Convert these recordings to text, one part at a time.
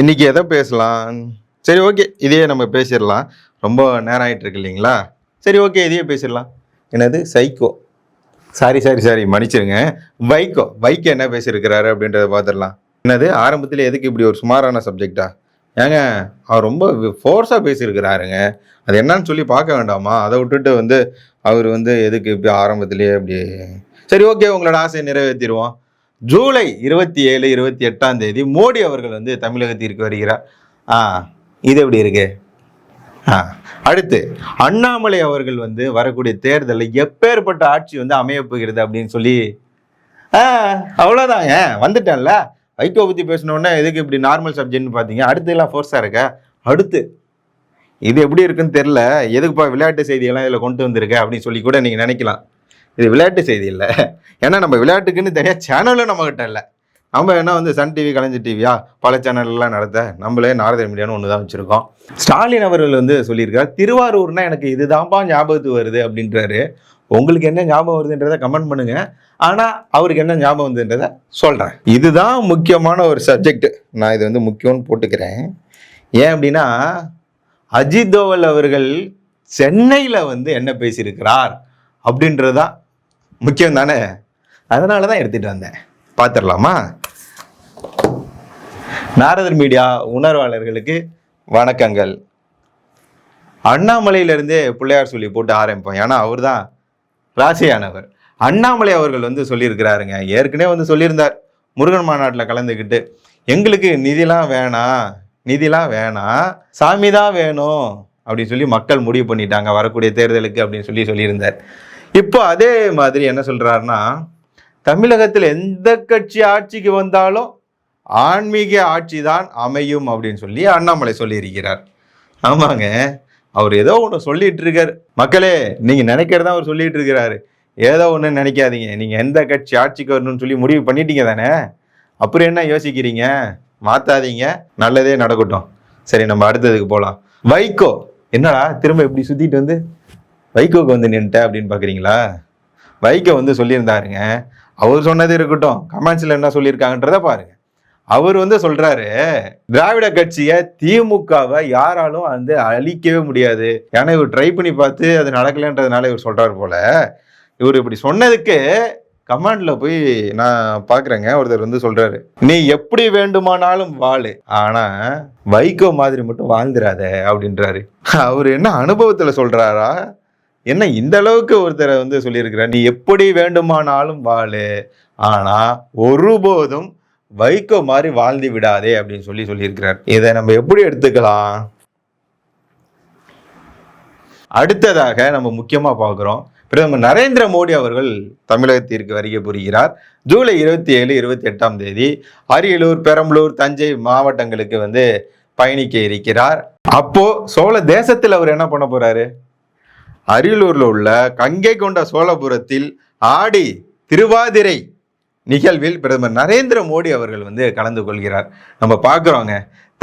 இன்னைக்கு எதை பேசலாம்? சரி ஓகே. இதையே நம்ம பேசிடலாம். ரொம்ப நேரம் ஆயிட்டு இருக்கு இல்லைங்களா? சரி ஓகே. இதையே பேசிடலாம். என்னது? சைக்கோ. Sorry sorry sorry. மன்னிச்சிருங்க. வைக்கோ வைகோ என்ன பேசியிருக்கிறாரு அப்படின்றத பார்த்துடலாம். என்னது? ஆரம்பத்தில் எதுக்கு இப்படி ஒரு சுமாரான சப்ஜெக்டா ஏங்க அவர் ரொம்ப ஃபோர்ஸாக பேசியிருக்கிறாருங்க. அது என்னன்னு சொல்லி பார்க்க வேண்டாமா? அதை விட்டுட்டு வந்து அவர் வந்து எதுக்கு இப்படி ஆரம்பத்திலேயே இப்படி சரி ஓகே. உங்களோட ஆசையை நிறைவேற்றிடுவோம். ஜூலை இருபத்தி ஏழு இருபத்தி எட்டாம் தேதி மோடி அவர்கள் வந்து தமிழகத்திற்கு வருகிறார். ஆ இது எப்படி இருக்கு? ஆ அடுத்து அண்ணாமலை அவர்கள் வந்து வரக்கூடிய தேர்தலில் எப்பேற்பட்ட ஆட்சி வந்து அமையப் போகிறது அப்படின்னு சொல்லி ஆ அவ்வளோதாங்க வந்துட்டேன்ல. வைகோ பற்றி பேசினோடனே எதுக்கு இப்படி நார்மல் சப்ஜெக்ட்னு பார்த்தீங்க? அடுத்து எல்லாம் ஃபோர்ஸாக இருக்க? அடுத்து இது எப்படி இருக்குன்னு தெரில எதுக்குப்பா விளையாட்டு செய்தியெல்லாம் இதில் கொண்டு வந்திருக்க அப்படின்னு சொல்லி கூட நீங்கள் நினைக்கலாம். இது விளையாட்டு செய்தி இல்லை. ஏன்னா நம்ம விளையாட்டுக்குன்னு தனியாக சேனலும் நம்மக்கிட்ட இல்லை. நம்ம என்ன வந்து சன் டிவி கலைஞர் டிவியா பல சேனல்லாம் நடத்த நம்மளே நாரதர் மீடியான்னு ஒன்று தான் வச்சுருக்கோம். ஸ்டாலின் அவர்கள் வந்து சொல்லியிருக்கார் திருவாரூர்னா எனக்கு இதுதான்ப்பா ஞாபகத்துக்கு வருது அப்படின்றாரு. உங்களுக்கு என்ன ஞாபகம் வருதுன்றதை கமெண்ட் பண்ணுங்க. ஆனால் அவருக்கு என்ன ஞாபகம் வருதுன்றதை சொல்கிறேன் இதுதான் முக்கியமான ஒரு சப்ஜெக்ட் நான் இது வந்து முக்கியம்னு போட்டுக்கிறேன். ஏன் அப்படின்னா அஜித் தோவல் அவர்கள் சென்னையில் வந்து என்ன பேசியிருக்கிறார் அப்படின்றது தான் முக்கியம் தானே அதனால தான் எடுத்துகிட்டு வந்தேன். பார்த்துடலாமா நாரதர் மீடியா உணர்வாளர்களுக்கு வணக்கங்கள். அண்ணாமலையிலேருந்தே பிள்ளையார் சொல்லி போட்டு ஆரம்பிப்போம். ஏன்னா அவர் தான் ராசியானவர். அண்ணாமலை அவர்கள் வந்து சொல்லியிருக்கிறாருங்க. ஏற்கனவே வந்து சொல்லியிருந்தார். முருகன் மாநாட்டில் கலந்துக்கிட்டு எங்களுக்கு நிதிலாம் வேணாம் நிதிலாம் வேணாம் சாமி தான் வேணும் அப்படின்னு சொல்லி மக்கள் முடிவு பண்ணிட்டாங்க. வரக்கூடிய தேர்தலுக்கு அப்படின்னு சொல்லி சொல்லியிருந்தார். இப்போ அதே மாதிரி என்ன சொல்கிறாருன்னா தமிழகத்தில் எந்த கட்சி ஆட்சிக்கு வந்தாலும் ஆன்மீக ஆட்சி தான் அமையும் அப்படின்னு சொல்லி அண்ணாமலை சொல்லியிருக்கிறார். ஆமாங்க அவர் ஏதோ ஒன்று சொல்லிட்டு இருக்கார் மக்களே நீங்கள் நினைக்கிறதா அவர் சொல்லிட்டு இருக்கிறாரு ஏதோ ஒன்று நினைக்காதீங்க. நீங்கள் எந்த கட்சி ஆட்சிக்கு வரணும்னு சொல்லி முடிவு பண்ணிட்டீங்க தானே? அப்புறம் என்ன யோசிக்கிறீங்க? மாற்றாதீங்க நல்லதே நடக்கட்டும். சரி நம்ம அடுத்ததுக்கு போகலாம் வைகோ என்னடா திரும்ப இப்படி சுற்றிட்டு வந்து வைகோக்கு வந்து நின்ட்ட அப்படின்னு பார்க்குறீங்களா வைகோ வந்து சொல்லியிருந்தாருங்க. அவர் சொன்னது இருக்கட்டும். கமெண்ட்ஸில் என்ன சொல்லியிருக்காங்கன்றத பாருங்க. அவர் வந்து சொல்றாரு திராவிட கட்சியை திமுகவை யாராலும் வந்து அழிக்கவே முடியாது. ஏன்னா இவர் ட்ரை பண்ணி பார்த்து அது நடக்கலைன்றதுனால இவர் சொல்றாரு போல. இவர் இப்படி சொன்னதுக்கு கமாண்ட்ல போய் நான் பாக்குறேங்க. ஒருத்தர் வந்து சொல்றாரு நீ எப்படி வேண்டுமானாலும் வாழு. ஆனா வைகோ மாதிரி மட்டும் வாழ்ந்துராத அப்படின்றாரு. அவர் என்ன அனுபவத்துல சொல்றாரா? என்ன இந்த அளவுக்கு ஒருத்தரை வந்து சொல்லியிருக்கிறார் நீ எப்படி வேண்டுமானாலும் வாழு. ஆனால் ஒருபோதும் வைகோ மாதிரி வாழ்ந்து விடாதே அப்படின்னு சொல்லி சொல்லியிருக்கிறார். இதை நம்ம எப்படி எடுத்துக்கலாம்? அடுத்ததாக நம்ம முக்கியமாக பார்க்குறோம். பிரதமர் நரேந்திர மோடி அவர்கள் தமிழகத்திற்கு வருகை புரிகிறார். ஜூலை இருபத்தி ஏழு இருபத்தி எட்டாம் தேதி அரியலூர் பெரம்பலூர் தஞ்சை மாவட்டங்களுக்கு வந்து பயணிக்க இருக்கிறார். அப்போ சோழ தேசத்தில் அவர் என்ன பண்ண போறாரு? அரியலூரில் உள்ள கங்கை கொண்ட சோழபுரத்தில் ஆடி திருவாதிரை நிகழ்வில் பிரதமர் நரேந்திர மோடி அவர்கள் வந்து கலந்து கொள்கிறார். நம்ம பார்க்குறோங்க.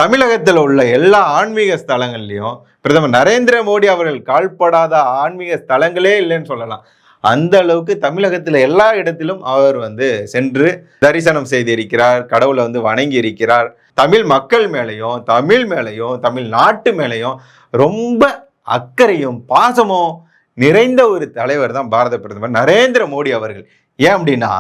தமிழகத்தில் உள்ள எல்லா ஆன்மீக ஸ்தலங்கள்லையும் பிரதமர் நரேந்திர மோடி அவர்கள் கால்படாத ஆன்மீக ஸ்தலங்களே இல்லைன்னு சொல்லலாம். அந்த அளவுக்கு தமிழகத்தில் எல்லா இடத்திலும் அவர் வந்து சென்று தரிசனம் செய்திருக்கிறார் கடவுளை வந்து வணங்கி இருக்கிறார். தமிழ் மக்கள் மேலேயும் தமிழ் மேலேயும் தமிழ் நாட்டு மேலேயும் ரொம்ப அக்கறையும் பாசமும் நிறைந்த ஒரு தலைவர் தான் பாரத பிரதமர் நரேந்திர மோடி அவர்கள். ஏன் அப்படின்னா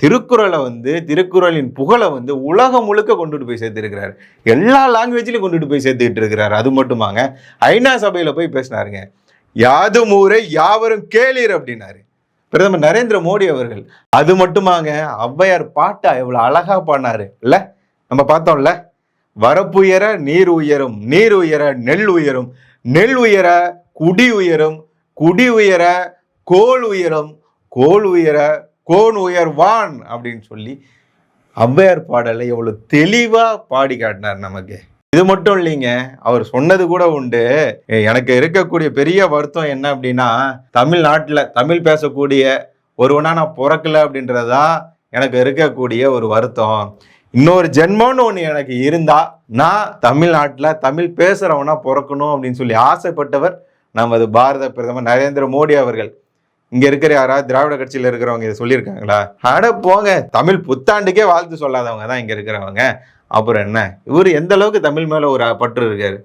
திருக்குறளை வந்து திருக்குறளின் புகழை வந்து உலகம் முழுக்க கொண்டுட்டு போய் சேர்த்துருக்கிறார். எல்லா லாங்குவேஜ்லையும் கொண்டுட்டு போய் சேர்த்துக்கிட்டு இருக்கிறார். அது மட்டுமாங்க ஐநா சபையில் போய் பேசினாருங்க. யாதும் ஊரை யாவரும் கேளீர் அப்படின்னாரு. பிரதமர் நரேந்திர மோடி அவர்கள். அது மட்டுமாங்க ஔவையார் பாட்டா எவ்வளோ அழகா பாடினாரு. இல்லை நம்ம பார்த்தோம்ல. வரப்புயர நீர் உயரும் நீர் உயர நெல் உயரும் நெல் உயர குடி உயரும் குடி உயர கோல் உயரும் கோல் உயர கோன் உயர்வான் அப்படின்னு சொல்லி ஔவையார் பாடலை எவ்வளவு தெளிவா பாடி காட்டினார் நமக்கு. இது மட்டும் இல்லைங்க அவர் சொன்னது கூட உண்டு. எனக்கு இருக்கக்கூடிய பெரிய வருத்தம் என்ன அப்படின்னா தமிழ்நாட்டில் தமிழ் பேசக்கூடிய ஒருவனா நான் பிறக்கல அப்படின்றதா எனக்கு இருக்கக்கூடிய ஒரு வருத்தம். இன்னொரு ஜென்மம்னு ஒன்று எனக்கு இருந்தால் நான் தமிழ்நாட்டில் தமிழ் பேசுகிறவனாக பிறக்கணும் அப்படின்னு சொல்லி ஆசைப்பட்டவர் நமது பாரத பிரதமர் நரேந்திர மோடி அவர்கள். இங்கே இருக்கிற யாராவது திராவிட கட்சியில் இருக்கிறவங்க இதை சொல்லியிருக்காங்களா? அட போங்க தமிழ் புத்தாண்டுக்கே வாழ்த்து சொல்லாதவங்க தான் இங்கே இருக்கிறவங்க. அப்புறம் என்ன? இவர் எந்த அளவுக்கு தமிழ் மேலே ஒரு பற்று இருக்காரு?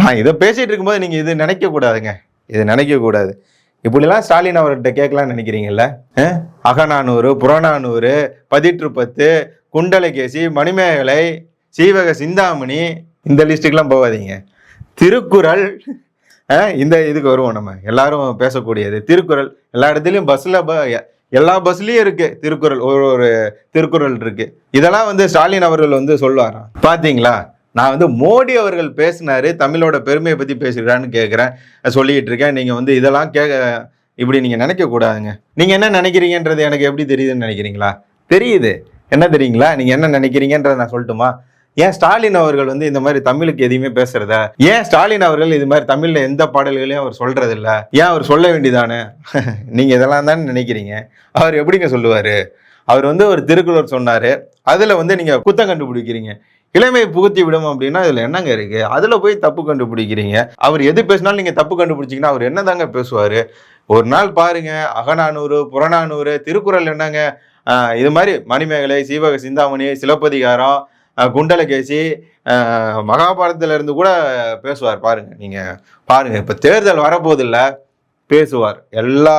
நான் இதை பேசிகிட்டு இருக்கும்போது நீங்கள் இது நினைக்கக்கூடாதுங்க. இது நினைக்கக்கூடாது. இப்படிலாம் ஸ்டாலின் அவர்கிட்ட கேட்கலாம்னு நினைக்கிறீங்கல்ல? அகநானூறு புறநானூறு பதிற்று பத்து குண்டலகேசி மணிமேகலை சீவக சிந்தாமணி இந்த லிஸ்ட்டுக்கெலாம் போகாதீங்க. திருக்குறள் இந்த இதுக்கு வருவோம் நம்ம. எல்லாரும் பேசக்கூடியது திருக்குறள். எல்லா இடத்துலையும் பஸ்ஸில் எல்லா பஸ்லேயும் இருக்கு திருக்குறள். ஒரு ஒரு திருக்குறள் இருக்கு. இதெல்லாம் வந்து ஸ்டாலின் அவர்கள் வந்து சொல்லுவாராம். பார்த்தீங்களா நான் வந்து மோடி அவர்கள் பேசினாரு தமிழோட பெருமையை பற்றி பேசுகிறான்னு கேட்குறேன் சொல்லிட்டு இருக்கேன். நீங்கள் வந்து இதெல்லாம் கேட்க இப்படி நீங்கள் நினைக்கக்கூடாதுங்க நீங்கள் என்ன நினைக்கிறீங்கன்றது எனக்கு எப்படி தெரியுதுன்னு நினைக்கிறீங்களா? தெரியுது. என்ன தெரியுங்களா? நீங்கள் என்ன நினைக்கிறீங்கன்றத நான் சொல்லட்டுமா? ஏன் ஸ்டாலின் அவர்கள் வந்து இந்த மாதிரி தமிழுக்கு எதையுமே பேசுறதா? ஏன் ஸ்டாலின் அவர்கள் இது மாதிரி தமிழ்ல எந்த பாடல்களையும் அவர் சொல்றது இல்ல ஏன் அவர் சொல்ல வேண்டியதானே? நீங்க இதெல்லாம் தானே நினைக்கிறீங்க? அவர் எப்படிங்க சொல்லுவாரு? அவர் வந்து ஒரு திருக்குறள் சொன்னாரு. அதுல வந்து நீங்க குத்தம் கண்டுபிடிக்கிறீங்க. இளமை புகுத்தி விடும் அப்படின்னா இதுல என்னங்க இருக்கு? அதுல போய் தப்பு கண்டுபிடிக்கிறீங்க. அவர் எது பேசினாலும் நீங்க தப்பு கண்டுபிடிச்சீங்கன்னா அவர் என்ன தாங்க பேசுவாரு? ஒரு நாள் பாருங்க அகநானூறு புறநானூறு திருக்குறள் என்னங்க? இது மாதிரி மணிமேகலை சீவக சிந்தாமணி சிலப்பதிகாரம் குண்டலகேசி மகாபாரதத்துல இருந்து கூட பேசுவார். பாருங்க நீங்க பாருங்க இப்ப தேர்தல் வரப்போதில்ல பேசுவார். எல்லா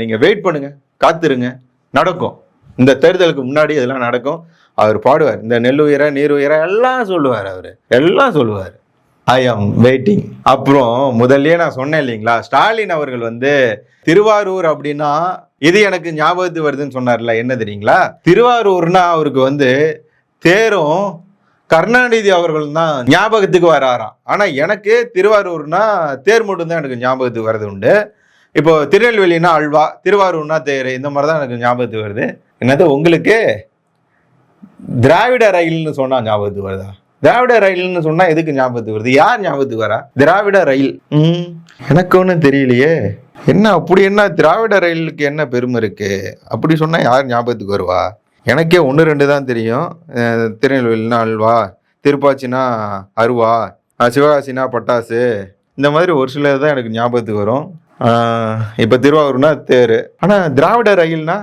நீங்க வெயிட் பண்ணுங்க காத்துருங்க. நடக்கும். இந்த தேர்தலுக்கு முன்னாடி இதெல்லாம் நடக்கும். அவர் பாடுவார். இந்த நெல் உயர நீர் உயர எல்லாம் சொல்லுவார் அவர். எல்லாம் சொல்லுவார். ஐ ஆம் வெயிட்டிங் அப்புறம் முதல்லயே நான் சொன்னேன் இல்லைங்களா? ஸ்டாலின் அவர்கள் வந்து திருவாரூர் அப்படின்னா இது எனக்கு ஞாபகத்து வருதுன்னு சொன்னார்ல என்ன தெரியுங்களா? திருவாரூர்னா அவருக்கு வந்து தேரும் கருணாநிதி அவர்கள் தான் ஞாபகத்துக்கு வராராம். ஆனா எனக்கு திருவாரூர்னா தேர் மட்டும் தான் எனக்கு ஞாபகத்துக்கு வருது உண்டு. இப்போ திருநெல்வேலினா அல்வா திருவாரூர்னா தேர் இந்த மாதிரி தான் எனக்கு ஞாபகத்துக்கு வருது. என்னது உங்களுக்கு? திராவிட ரயில்னு சொன்னா ஞாபகத்துக்கு வருதா? திராவிட ரயில்னு சொன்னா எதுக்கு ஞாபகத்துக்கு வருது? யார் ஞாபகத்துக்கு வரா? திராவிட ரயில். ம். எனக்கு ஒன்றும் தெரியலையே. என்ன அப்படி என்ன திராவிட ரயிலுக்கு என்ன பெருமை இருக்கு? அப்படி சொன்னா யார் ஞாபகத்துக்கு வருவா? எனக்கே ஒன்று ரெண்டு தான் தெரியும். திருநெல்வேலினா அல்வா திருப்பாச்சினா அருவா சிவகாசினா பட்டாசு. இந்த மாதிரி ஒரு சிலது தான் எனக்கு ஞாபகத்துக்கு வரும். இப்போ திருவாரூர்னா தேர். ஆனால் திராவிட ரயில்னா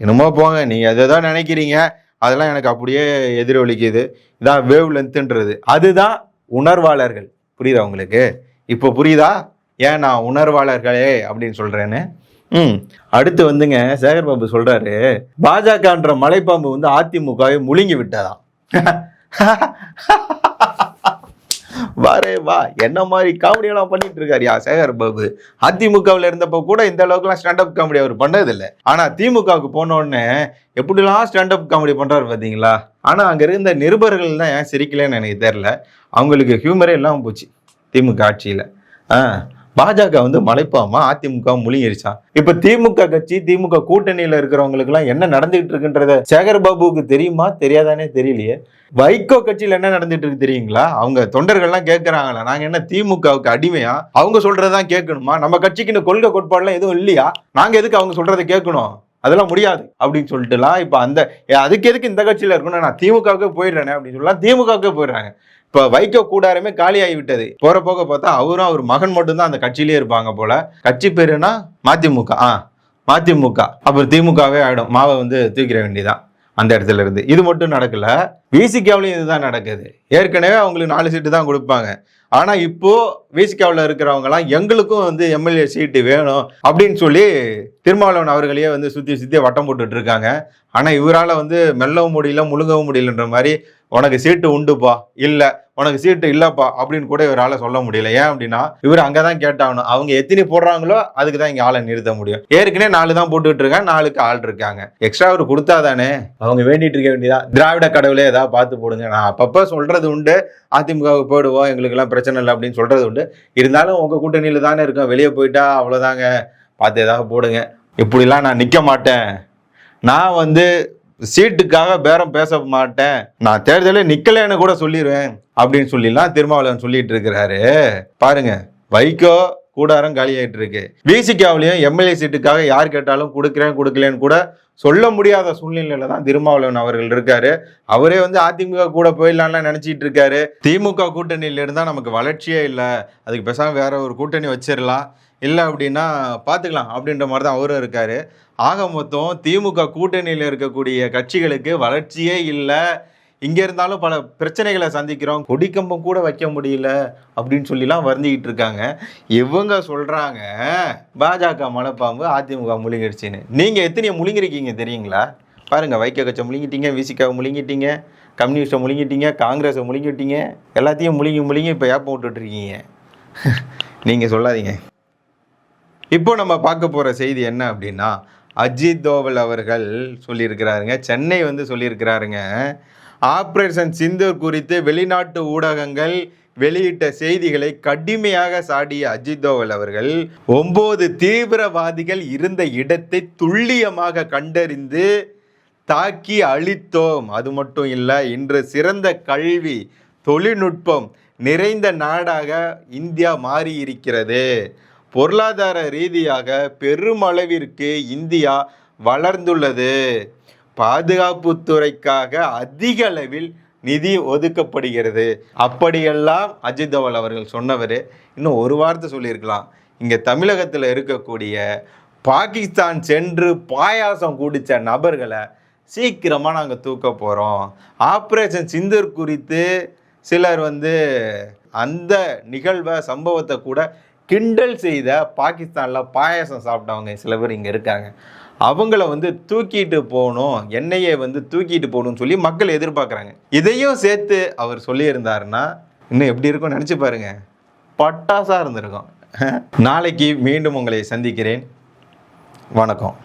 என்னமோ போங்க நீங்கள் அதை தான் நினைக்கிறீங்க. அதெல்லாம் எனக்கு அப்படியே எதிரொலிக்குது. இதான் வேவ் லென்த்துன்றது அதுதான் உணர்வாளர்கள். புரியுதா உங்களுக்கு? இப்போ புரியுதா? ஏன் நான் உணர்வாளர்களே அப்படின்னு சொல்கிறேன்னு ம். அடுத்து வந்துங்க சேகர் பாபு சொல்கிறாரு பாஜகன்ற மலைப்பாம்பு வந்து அதிமுகவை முழுங்கி விட்டதாம். வாரே வா. என்ன மாதிரி காமெடி எல்லாம் பண்ணிட்டு இருக்காரு யா சேகர் பாபு. அதிமுகவில் இருந்தப்போ கூட இந்த அளவுக்குலாம் ஸ்டாண்டப் காமெடி அவர் பண்ணதில்லை. ஆனால் திமுகவுக்கு போன உடனே எப்படிலாம் ஸ்டாண்டப் காமெடி பண்ணுறாரு பார்த்தீங்களா ஆனா அங்க இருந்த நிருபர்கள் தான் ஏன் சிரிக்கலன்னு எனக்கு தெரியல. அவங்களுக்கு ஹியூமரே இல்லாமல் போச்சு திமுக ஆட்சியில். ஆ. பாஜக வந்து மலைப்பாமா அதிமுக முழுங்கிருச்சான் இப்ப திமுக கட்சி திமுக கூட்டணியில இருக்கிறவங்களுக்கு எல்லாம் என்ன நடந்துகிட்டு இருக்குன்றத சேகர் பாபுவுக்கு தெரியுமா தெரியாதானே தெரியலையே. வைகோ கட்சியில என்ன நடந்துட்டு இருக்கு தெரியுங்களா? அவங்க தொண்டர்கள்லாம் கேட்கறாங்களா நாங்க என்ன திமுகவுக்கு அடிமையா? அவங்க சொல்றதான் கேட்கணுமா? நம்ம கட்சிக்குன்னு கொள்கை கோட்பாடுலாம் எதுவும் இல்லையா? நாங்க எதுக்கு அவங்க சொல்றதை கேட்கணும்? அதெல்லாம் முடியாது அப்படின்னு சொல்லிட்டுலாம் இப்போ அந்த ஏ, அதுக்கு எதுக்கு இந்த கட்சியில இருக்கணும்? நான் திமுகவுக்கு போயிடுறேனே அப்படின்னு சொல்லலாம். திமுகவுக்கு போயிடுறாங்க. இப்ப வைகோ கூடாரமே காலி ஆகிவிட்டது போற போக பார்த்தா அவரும் அவர் மகன் மட்டும்தான் அந்த கட்சியிலே இருப்பாங்க போல. கட்சி பேருனா மதிமுக. ஆ மதிமுக. அப்புறம் திமுகவே ஆயிடும். மாவை வந்து தூக்கிட வேண்டியதான் அந்த இடத்துல இருந்து. இது மட்டும் நடக்கல. விசிகாவிலையும் இதுதான் நடக்குது. ஏற்கனவே அவங்களுக்கு நாலு சீட்டு தான் கொடுப்பாங்க. ஆனா இப்போ விசிகாவில் இருக்கிறவங்கலாம் எங்களுக்கும் வந்து எம்எல்ஏ சீட்டு வேணும் அப்படின்னு சொல்லி திருமாவளவன் அவர்களையே வந்து சுற்றி சுற்றி வட்டம் போட்டுட்டு இருக்காங்க. ஆனால் இவரால் வந்து மெல்லவும் முடியல முழுங்கவும் முடியலன்ற மாதிரி உனக்கு சீட்டு உண்டுப்பா இல்லை உனக்கு சீட்டு இல்லைப்பா அப்படின்னு கூட இவரால் சொல்ல முடியல. ஏன் அப்படின்னா இவர் அங்கே தான் கேட்டாகணும். அவங்க எத்தனை போடுறாங்களோ அதுக்கு தான் இங்கே ஆளை நிறுத்த முடியும். ஏற்கனவே நாலு தான் போட்டுட்டு இருக்காங்க நாலுக்கு ஆள் இருக்காங்க. எக்ஸ்ட்ரா அவர் கொடுத்தாதானே அவங்க வேண்டிட்டு இருக்க வேண்டியதா? திராவிட கடவுளே ஏதாவது பார்த்து போடுங்க. நான் அப்பப்போ சொல்கிறது உண்டு. அதிமுகவுக்கு போயிடுவோம் எங்களுக்கெல்லாம் பிரச்சனை இல்லை அப்படின்னு சொல்கிறது உண்டு. இருந்தாலும் உங்கள் கூட்டணியில் தானே இருக்கோம். வெளியே போயிட்டா அவ்வளோதாங்க பார்த்து ஏதாவது போடுங்க. இப்படிலாம் நான் நிற்க மாட்டேன். நான் வந்து சீட்டுக்காக பேரம் பேச மாட்டேன். நான் தேர்தலே நிக்கலைன்னு கூட சொல்லிடுவேன் அப்படின்னு சொல்லிலாம் திருமாவளவன் சொல்லிட்டு இருக்கிறாரு. பாருங்க வைகோ கூடாரம் காலியாயிட்டு இருக்கு விசிகாவிலையும் எம்எல்ஏ சீட்டுக்காக யார் கேட்டாலும் கொடுக்குறேன் கொடுக்கலன்னு கூட சொல்ல முடியாத சூழ்நிலையில தான் திருமாவளவன் அவர்கள் இருக்காரு. அவரே வந்து அதிமுக கூட போயிடலாம்லாம் நினைச்சிட்டு இருக்காரு. திமுக கூட்டணியில இருந்தா நமக்கு வளர்ச்சியே இல்லை. அதுக்கு பேசாம வேற ஒரு கூட்டணி வச்சிடலாம் இல்லை அப்படின்னா பார்த்துக்கலாம் அப்படின்ற மாதிரி தான் அவரும் இருக்கார். ஆக மொத்தம் திமுக கூட்டணியில் இருக்கக்கூடிய கட்சிகளுக்கு வளர்ச்சியே இல்லை. இங்கே இருந்தாலும் பல பிரச்சனைகளை சந்திக்கிறோம். கொடிக்கம்பம் கூட வைக்க முடியல அப்படின்னு சொல்லிலாம் வருந்திக்கிட்டு இருக்காங்க. இவங்க சொல்கிறாங்க பாஜக மலைப்பாம்பு அதிமுக முழுங்கிடுச்சின்னு நீங்கள் எத்தனையோ முழுங்கிருக்கீங்க தெரியுங்களா? பாருங்கள் வைக்க கட்சம் முழுங்கிட்டீங்க விசிகாவை முழுங்கிட்டீங்க கம்யூனிஸ்ட்டை முழுங்கிட்டீங்க காங்கிரஸை முழுங்கிட்டீங்க எல்லாத்தையும் முழுங்கி முழுங்கி இப்போ ஏப்பம் விட்டுட்ருக்கீங்க நீங்கள் சொல்லாதீங்க. இப்போ நம்ம பார்க்க போகிற செய்தி என்ன அப்படின்னா அஜித் தோவல் அவர்கள் சொல்லியிருக்கிறாருங்க சென்னை வந்து சொல்லியிருக்கிறாருங்க ஆப்ரேஷன் சிந்தூர் குறித்து வெளிநாட்டு ஊடகங்கள் வெளியிட்ட செய்திகளை கடுமையாக சாடிய அஜித் தோவல் அவர்கள் ஒன்பது தீவிரவாதிகள் இருந்த இடத்தை துல்லியமாக கண்டறிந்து தாக்கி அழித்தோம். அது மட்டும் இல்லை இன்று சிறந்த கல்வி தொழில்நுட்பம் நிறைந்த நாடாக இந்தியா மாறி இருக்கிறது பொருளாதார ரீதியாக பெருமளவிற்கு இந்தியா வளர்ந்துள்ளது. பாதுகாப்புத்துறைக்காக அதிக அளவில் நிதி ஒதுக்கப்படுகிறது. அப்படியெல்லாம் அஜித் தவல் அவர்கள் சொன்னவர். இன்னும் ஒரு வார்த்தை சொல்லியிருக்கலாம். இங்கே தமிழகத்தில் இருக்கக்கூடிய பாகிஸ்தான் சென்று பாயாசம் குடித்த நபர்களை சீக்கிரமாக நாங்கள் தூக்க போகிறோம் ஆப்ரேஷன் சிந்தூர் குறித்து சிலர் வந்து அந்த நிகழ்வை சம்பவத்தை கூட கிண்டல் செய்த பாகிஸ்தானில் பாயாசம் சாப்பிட்டவங்க சில பேர் இங்கே இருக்காங்க. அவங்கள வந்து தூக்கிட்டு போகணும் எண்ணெயை வந்து தூக்கிட்டு போகணும்னு சொல்லி மக்கள் எதிர்பார்க்குறாங்க. இதையும் சேர்த்து அவர் சொல்லியிருந்தாருன்னா இன்னும் எப்படி இருக்கும்னு நினச்சி பாருங்க. பட்டாசாக இருந்திருக்கும். நாளைக்கு மீண்டும் உங்களை சந்திக்கிறேன். வணக்கம்.